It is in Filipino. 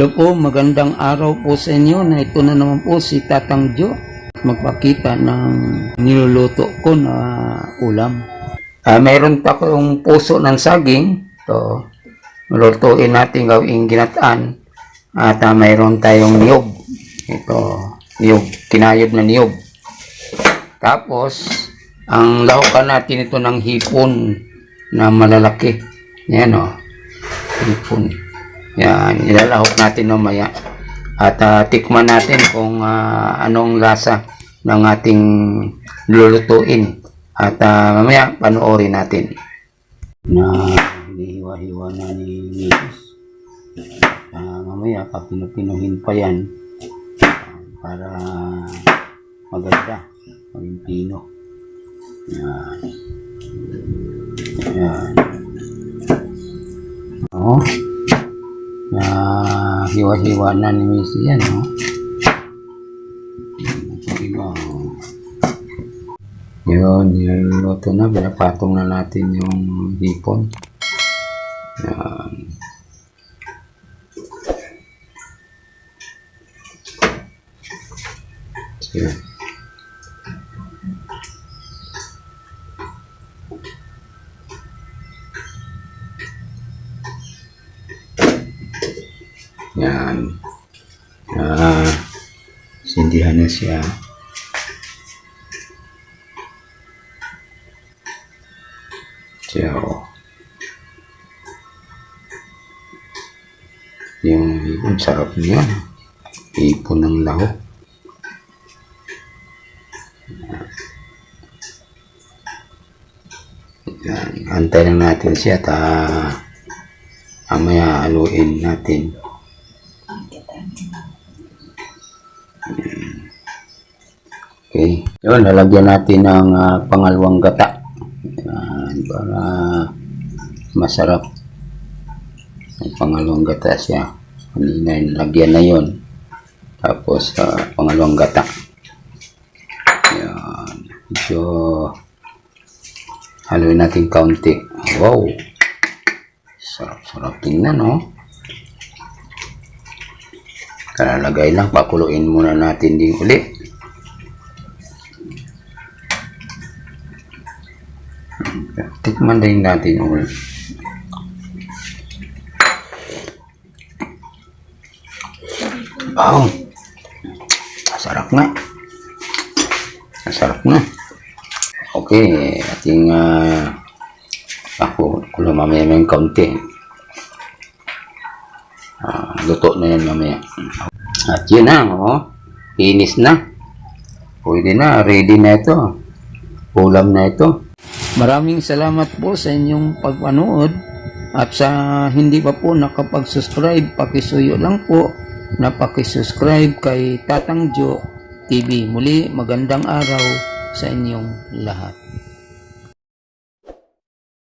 Hello po, magandang araw po sa inyo na ito na naman po si Tatang Jo magpakita ng niluluto ko na ulam. Ah, mayroon pa akong puso ng saging. To, lulutuin natin gawing ginataan. At ah, mayroon tayong niyog. Ito, niyog, kinayod na niyog. Tapos, ang lahukan natin ito ng hipon na malalaki. Yan o, hipon. Yan, ilalahok natin mamaya. At ah, tikman natin kung ah, anong lasa ng ating lulutuin. At ah, mamaya panoorin natin. Na hinihiwa-hiwa na ni Mrs. Ah, mamaya papinupinuhin pa yan ah, para maganda. Maging pino. Yan. Yan. Oh na hiwa-hiwa na ni Missy yan, no? Iba, oh. Yun, na. Pinapatong na natin yung hipon. Yan. Yan. Yan. Ah, sindihan na siya. Siya, oh. Yung ibon, sarap niya. Ipon ng lahok. Yan. Antay lang natin siya ta mamaya aluin natin. Yun, lalagyan natin ng ah, pangalawang gata. Yan, para masarap. May pangalawang gata siya. Kanina, lagyan na yon Tapos, ah, pangalawang gata. Yan. Medyo haluin natin kaunti. Wow! Sarap-sarap tingnan, no? Kalalagay lang, pakuluin muna natin din ulit. Tikman din natin ulit. Wow! Sarap nga. Sarap nga. Okay, ating uh, ako, kulo mamaya may kaunti. Ah, luto na yan mamaya. At yun na, oh. Finish na. Pwede na, ready na ito. Ulam na ito. Maraming salamat po sa inyong pagpanood. At sa hindi pa po nakapag-subscribe, pakisuyo lang po na pakisubscribe kay Tatang Jo TV. Muli, magandang araw sa inyong lahat.